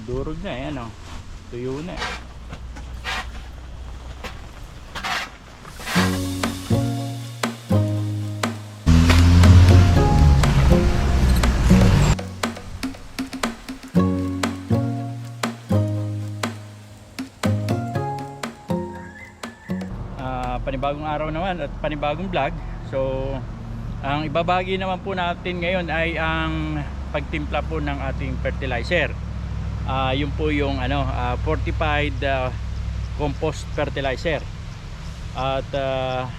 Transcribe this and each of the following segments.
Dudurog na eh, ano. Tuyo na eh. Ah, panibagong araw naman at panibagong vlog. So, ang ibabagi naman po natin ngayon ay ang pagtimpla po ng ating fertilizer. Ah, yun po yung ano, ah, fortified ah, compost fertilizer. At ah,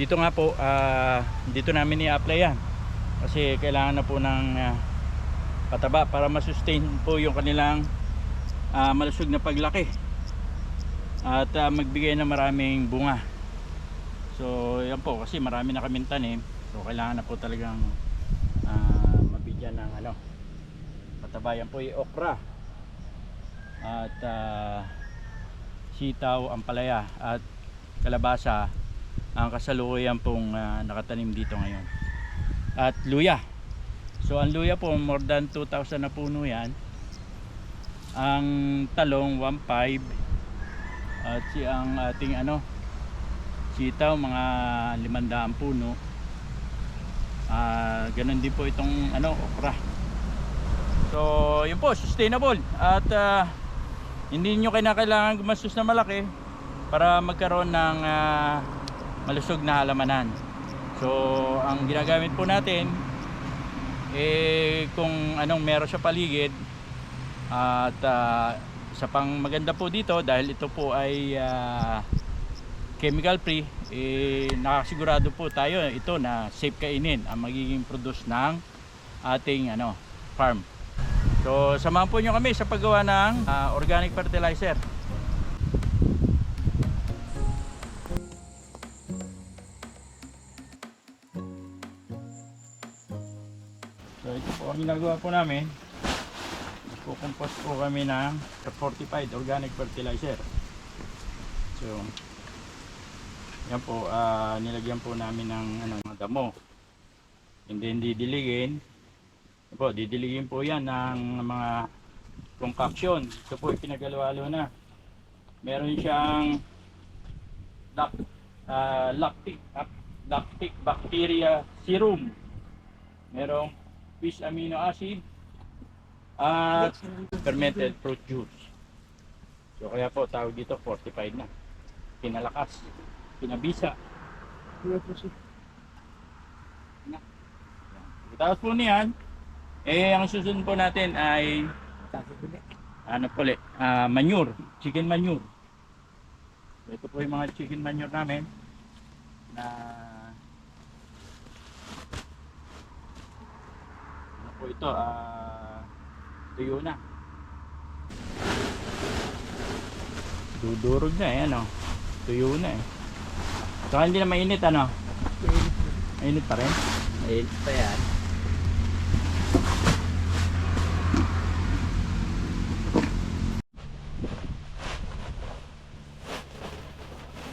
dito nga po, ah, dito namin i-apply yan. Kasi kailangan na po ng ah, pataba para masustain po yung kanilang ah, malusog na paglaki. At ah, magbigay ng maraming bunga. So yan po kasi marami na kaming tanim. So kailangan na po talagang ah, mabigyan ng ano patabayan po yung okra at ah, sitaw, ampalaya at kalabasa ang kasalukuyan pong ah, nakatanim dito ngayon. At luya. So ang luya po more than 2,000 na puno yan. Ang talong 1.5 at si ang ating ano sitaw mga 500 puno. Ah ganun din po itong ano okra. So yun po sustainable. At ah, hindi nyo kailangan gumastos na malaki para magkaroon ng ah, malusog na halamanan. So ang ginagamit po natin eh kung anong meron sa paligid at ah, sa pang maganda po dito dahil ito po ay ah, chemical free eh, nakasigurado po tayo ito na safe kainin ang magiging produce ng ating ano farm so samahan po nyo kami sa paggawa ng ah, organic fertilizer so ito po ang ginagawa po namin Kukompost po kami ng fortified organic fertilizer. So, yan po, ah, nilagyan po namin ng ano, damo. And then didiligin. Po, didiligin po yan ng mga concoction. Ito po, pinagalo na. Meron siyang lac, ah, lactic, lactic bacteria serum. Merong fish amino acid, at fermented fruit juice. So kaya po tawag dito fortified na. Pinalakas, pinabisa. Na. Tapos po niyan, eh ang susunod po natin ay ano po ulit, ah, manure, chicken manure. Ito po yung mga chicken manure namin na ano po ito, ah tuyo na. Dudurog na eh, ano. Tuyo na eh. Saka hindi na mainit, ano. Mainit pa rin. Ayun pa yan.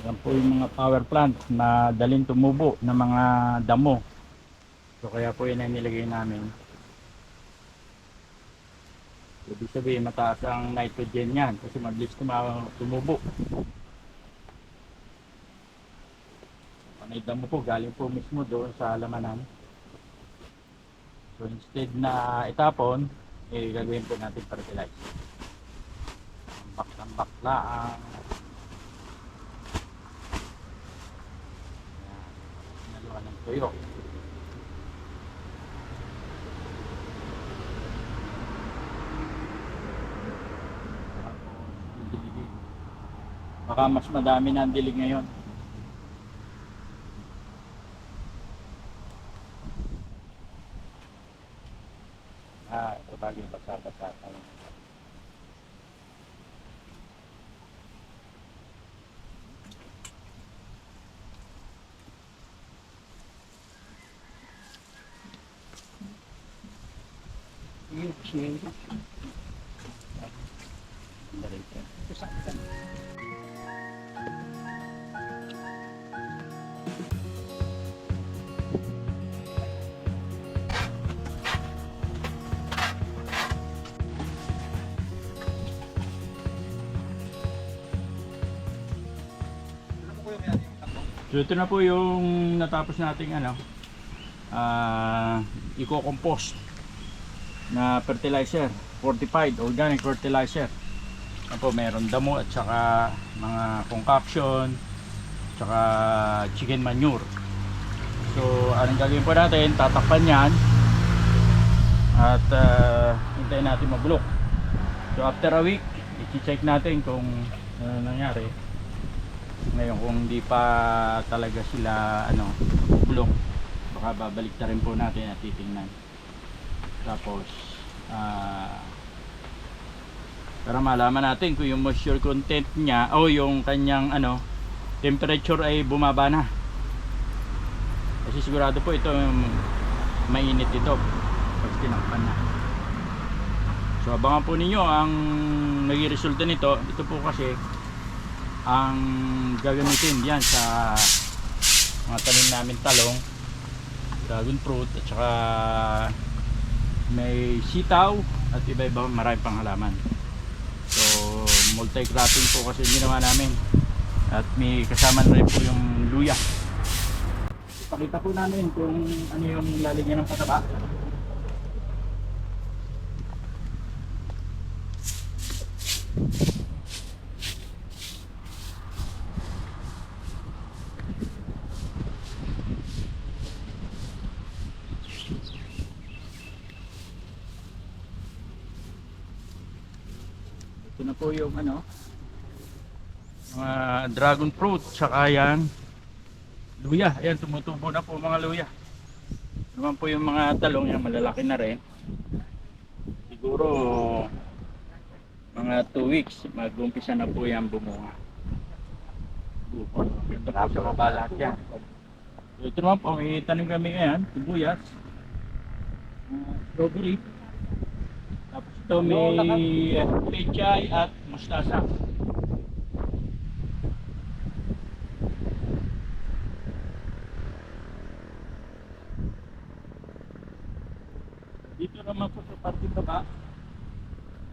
Yan po yung mga power plant na daling tumubo ng mga damo. So kaya po yun ang nilagay namin. Ibig sabihin mataas ang nitrogen yan kasi mabilis tumubo. Panay damo po galing po mismo doon sa halamanan. So instead na itapon, eh gagawin po natin fertilizer. Tambak-tambak lang. Yan. Naluan ng tuyo. Baka mas madami na ang dilig ngayon. So ito na po yung natapos nating ano, ah i-compost na fertilizer, fortified organic fertilizer. Ano meron damo at saka mga concoction, saka chicken manure. So, anong gagawin po natin? Tatakpan yan at uh, hintayin natin mabulok. So, after a week, i-check natin kung ano nangyari. Ngayon, kung hindi pa talaga sila ano, bulok, baka babalik na rin po natin at titingnan. Tapos, ah para malaman natin kung yung moisture content niya o yung kanyang ano temperature ay bumaba na. Kasi sigurado po ito um, mainit ito pag tinakpan na. So abangan po ninyo ang naging resulta nito. Ito po kasi ang gagamitin diyan sa mga tanim namin talong dragon fruit at saka may sitaw at iba-iba marami pang halaman So, multi-cropping po kasi ginawa namin. At may kasama na rin po yung luya. Pakita po namin kung ano yung lalagyan ng pataba. Ito na po yung ano, mga dragon fruit, tsaka yan, luya. Ayan, tumutubo na po mga luya. Naman po yung mga talong yan, malalaki na rin. Siguro, mga 2 weeks, mag-umpisa na po yan bumunga. Ganda po yan. So, ito naman po, may tanim kami ngayon, sibuyas, uh, strawberry, may pechay at mustasa. Dito naman po sa parte baba,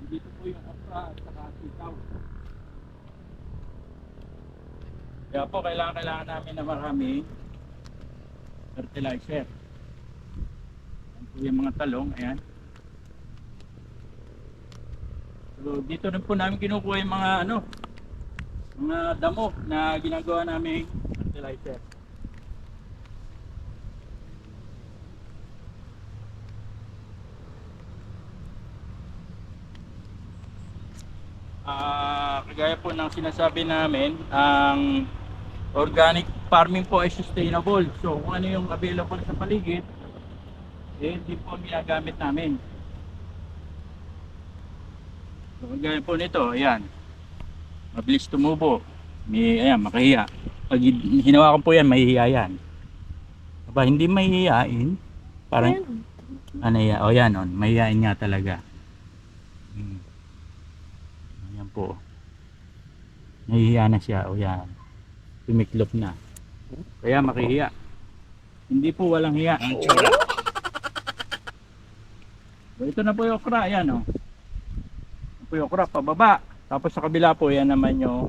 dito po yung okra at saka sitaw. Kaya po kailangan kailangan namin na marami fertilizer. Yan po yung mga talong, ayan. So dito rin po namin kinukuha yung mga ano, mga damo na ginagawa namin fertilizer. Ah, kagaya po ng sinasabi namin, ang organic farming po ay sustainable. So kung ano yung available sa paligid, eh, hindi po ang ginagamit namin. So, kagaya po nito, ayan. Mabilis tumubo. May, ayan, makahiya. Pag hin- hinawakan po yan, mahihiya yan. Aba, hindi mahihiyain. Parang, ano yan, o yan, on, mahihiyain nga talaga. Hmm. Ayan po. Nahihiya na siya, o yan. Tumiklop na. Kaya makihiya. Hindi po walang hiya ang tsura. Ito na po yung okra, ayan o. Ito po yung okra, pababa. Tapos sa kabila po, yan naman yung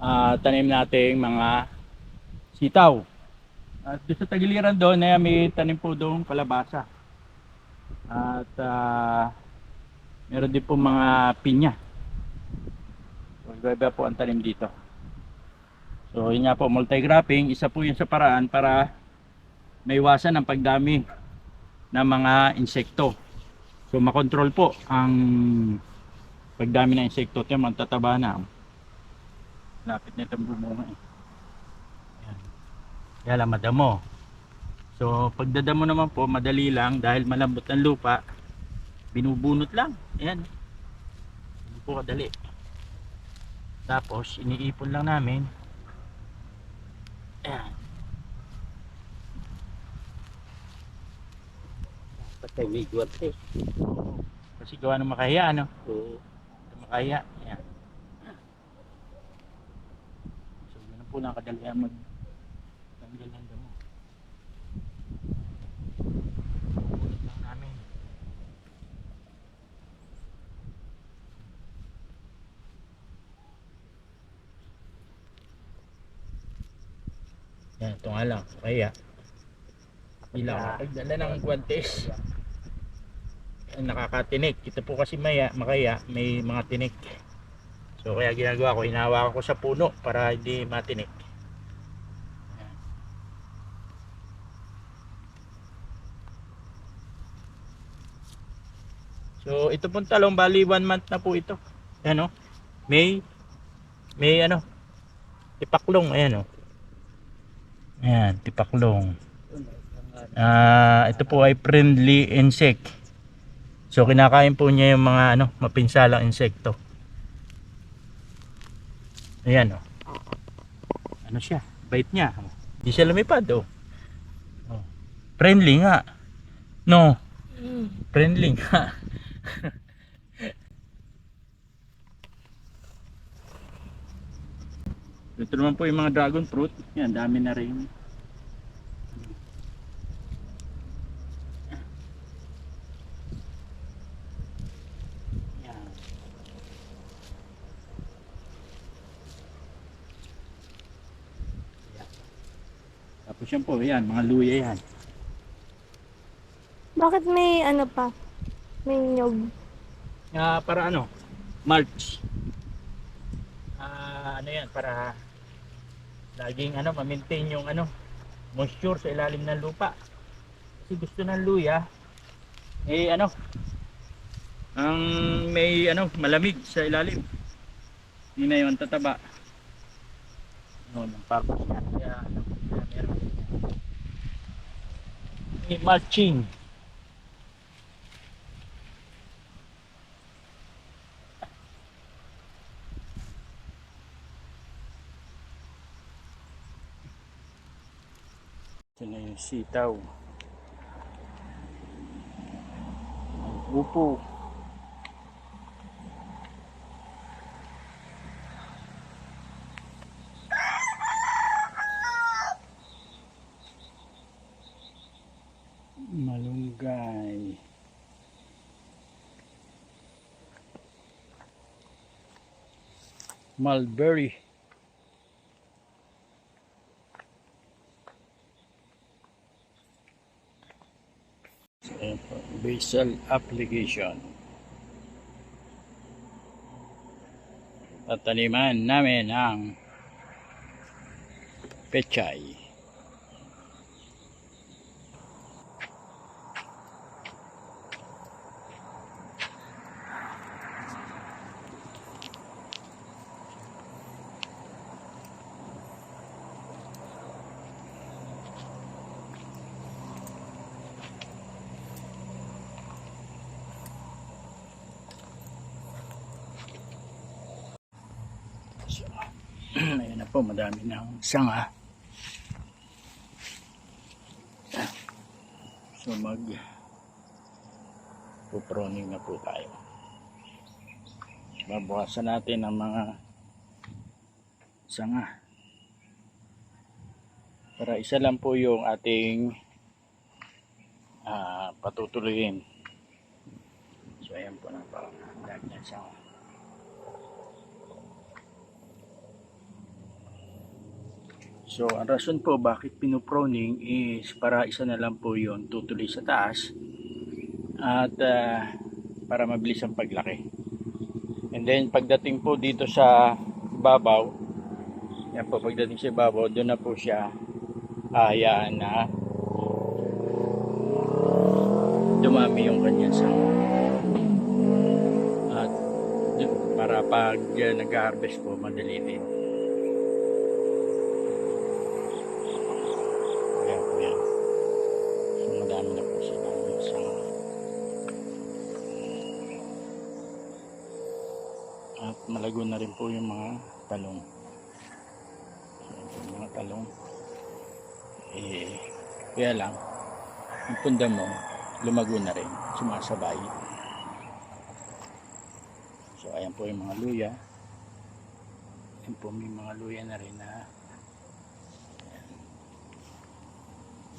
ah, tanim nating mga sitaw. At sa tagiliran doon, eh, may tanim po doon kalabasa. At ah, meron din po mga pinya. So, iba-iba po ang tanim dito. So, yun nga po, multi-cropping. Isa po yun sa paraan para maiwasan ang pagdami ng mga insekto. So makontrol po ang pagdami ng insekto. Ito yung tataba na. Lapit na itong bumunga eh. Yan. Kaya lang madamo. So pagdadamo naman po madali lang dahil malambot ang lupa. Binubunot lang. Ayan. Hindi po kadali. Tapos iniipon lang namin. Ayan. Patay may guwat eh. Kasi gawa ng makahiya ano. Oo. Makaya. Ayan. So, yun ang po lang kadalihan mag tanggal ng damo. Pupunit lang namin. Yan, ito nga lang. Kaya, hindi lang makapagdala ng guantes. Nakakatinik. Ito po kasi maya, makaya, may mga tinik. So kaya ginagawa ko, hinahawakan ko sa puno para hindi matinik. So ito pong talong bali one month na po ito. Ano? May may ano? Tipaklong ayan oh. Ayan, tipaklong. Ah, ito po ay friendly insect. So kinakain po niya yung mga ano, mapinsalang insekto. Ayan oh. Ano siya? Bait niya. Hindi siya lumipad oh. oh. Friendly nga. No, friendly nga. Ito naman po yung mga dragon fruit. Yan, dami na rin. Yan po, yan, mga luya yan. Bakit may ano pa? May nyog. Ah, para ano? Mulch. Ah, ano yan para laging ano ma-maintain yung ano moisture sa ilalim ng lupa. Kasi gusto ng luya eh ano ang may ano malamig sa ilalim. Hindi na yung tataba. No, ng purpose niya. Kaya ano, kaya mulching. Ito na yung sitaw. Ang upo. Malunggay. Mulberry. Basal application. Tataniman namin ang pechay. So, ayan na po, madami ng sanga. So mag puproning na po tayo. Babawasan natin ang mga sanga. Para isa lang po yung ating ah, patutuloyin. So ayan po na parang dami ng sanga. So, ang rason po bakit pinuproning is para isa na lang po yon tutuloy sa taas at ah, para mabilis ang paglaki. And then, pagdating po dito sa babaw, yan po, pagdating sa babaw, doon na po siya ahayaan na dumami yung kanyang sama. At para pag uh, nag-harvest po, madali din. Malago na rin po yung mga talong. Yung mga talong eh kaya lang yung punda mo lumago na rin sumasabay so ayan po yung mga luya ayan po may mga luya na rin na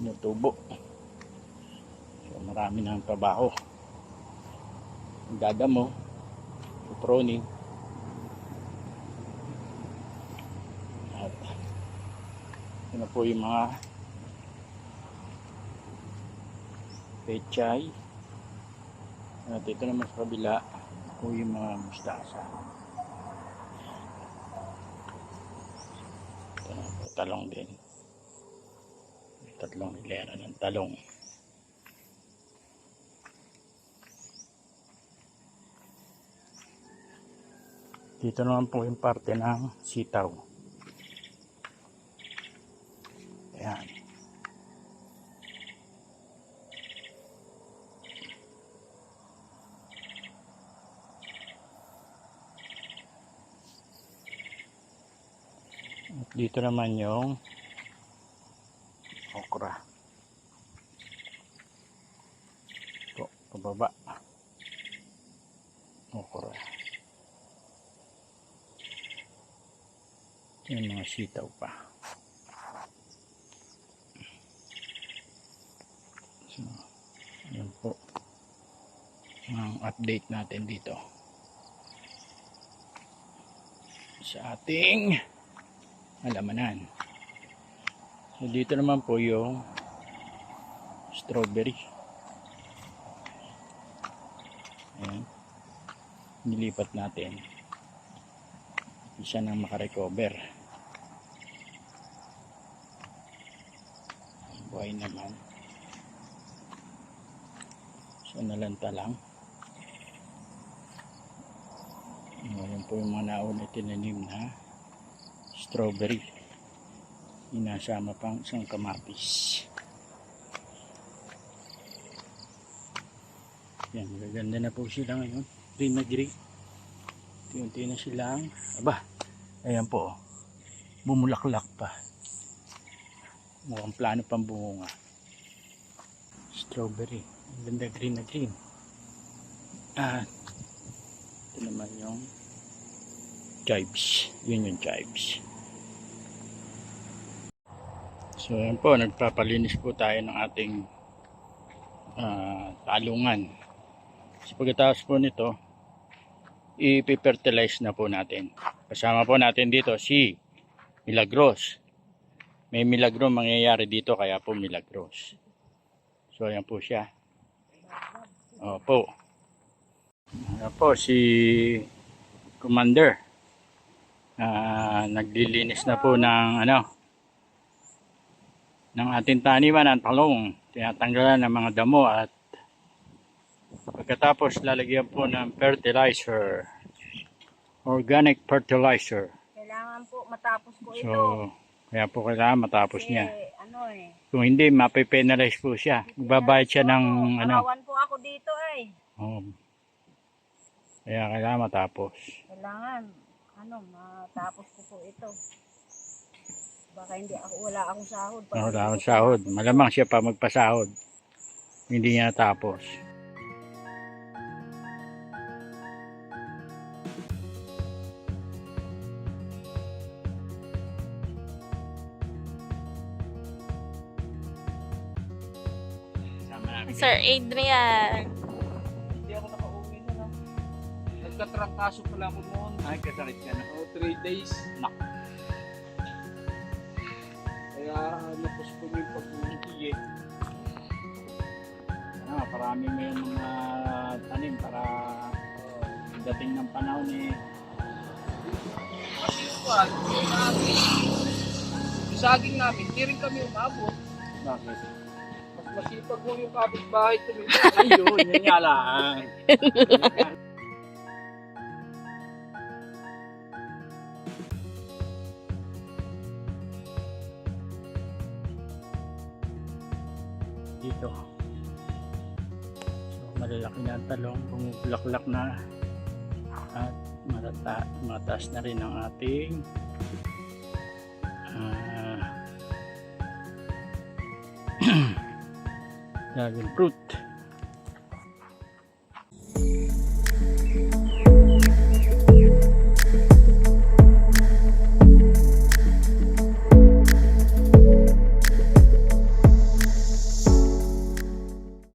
Tinutubo. So marami ng trabaho. Dadamo. Proning. At Ito na po yung mga pechay. At ito naman sa kabila po yung mga mustasa. Ito na po, talong din. Tatlong hilera ng talong. Dito naman po yung parte ng sitaw. Dito naman yung okra. Po, pababa. Okra. Yung mga sitaw pa. So, yun po. Ang update natin dito. Sa ating alamanan. So, dito naman po yung strawberry. Ayan. Nilipat natin. Isa nang makarecover. Buhay naman. So, nalanta lang. Ngayon po yung mga nauna tinanim na strawberry. Inasama pang isang kamatis. Yan, gaganda na po sila ngayon. Green na green. Unti na silang, aba, ayan po, bumulaklak pa. Mukhang plano pang bumunga. Strawberry. Ang ganda green na green. At, ito naman yung chives. Yun yung chives. So, ayan po, nagpapalinis po tayo ng ating ah, talungan. So, pagkatapos po nito, ipifertilize na po natin. Kasama po natin dito si Milagros. May milagro mangyayari dito kaya po Milagros. So ayan po siya. Opo. Ayan po si Commander. Ah, naglilinis na po ng ano ng ating taniman ng talong. Tinatanggalan ng mga damo at Pagkatapos lalagyan po ng fertilizer. Organic fertilizer. Kailangan po matapos ko ito. So, kaya po kailangan matapos Kasi, niya. ano eh. Kung hindi, mapipenalize po siya. Magbabayad siya ng ano. Kawan po ako dito eh. Oh. Kaya kailangan matapos. Kailangan, ano, matapos ko po ito. Baka hindi ako, wala akong sahod. Pag Wala hindi akong ko sahod. Malamang siya pa magpasahod. Hindi niya natapos. Sir Adrian. Hindi ako nakauwi na no. Nagkatrangkaso pala ako noon. Ay, kasakit ka na. O, 3 days. Nak. Kaya napuspon yung. Sige. Ano, parami mo yung mga tanim para uh, dating ng panahon eh. Kasi yung namin, yung saging namin, hindi rin kami umabot. Bakit? Mas masipag mo yung kapitbahay tumito. Ayun, yun nga lang. Dito. So, malalaki na ang talong, bumubulaklak na at matata mataas na rin ang ating ah, dragon fruit.